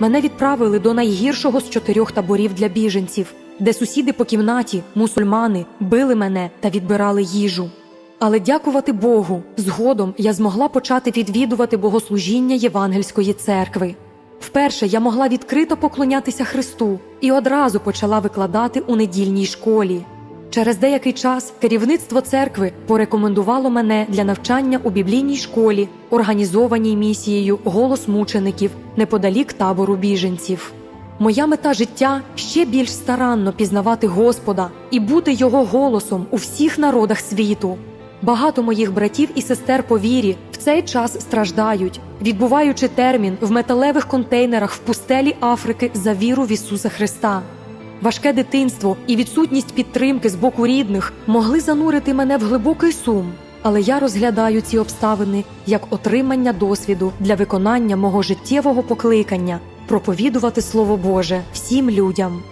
мене відправили до найгіршого з чотирьох таборів для біженців, де сусіди по кімнаті, мусульмани, били мене та відбирали їжу. Але дякувати Богу, згодом я змогла почати відвідувати богослужіння Євангельської церкви. Вперше я могла відкрито поклонятися Христу і одразу почала викладати у недільній школі. Через деякий час керівництво церкви порекомендувало мене для навчання у біблійній школі, організованій місією Голос мучеників неподалік табору біженців. Моя мета життя ще більш старанно пізнавати Господа і бути його голосом у всіх народах світу. Багато моїх братів і сестер по вірі в цей час страждають, відбуваючи термін в металевих контейнерах в пустелі Африки за віру в Ісуса Христа. Важке дитинство і відсутність підтримки з боку рідних могли занурити мене в глибокий сум, але я розглядаю ці обставини як отримання досвіду для виконання мого життєвого покликання проповідувати Слово Боже всім людям.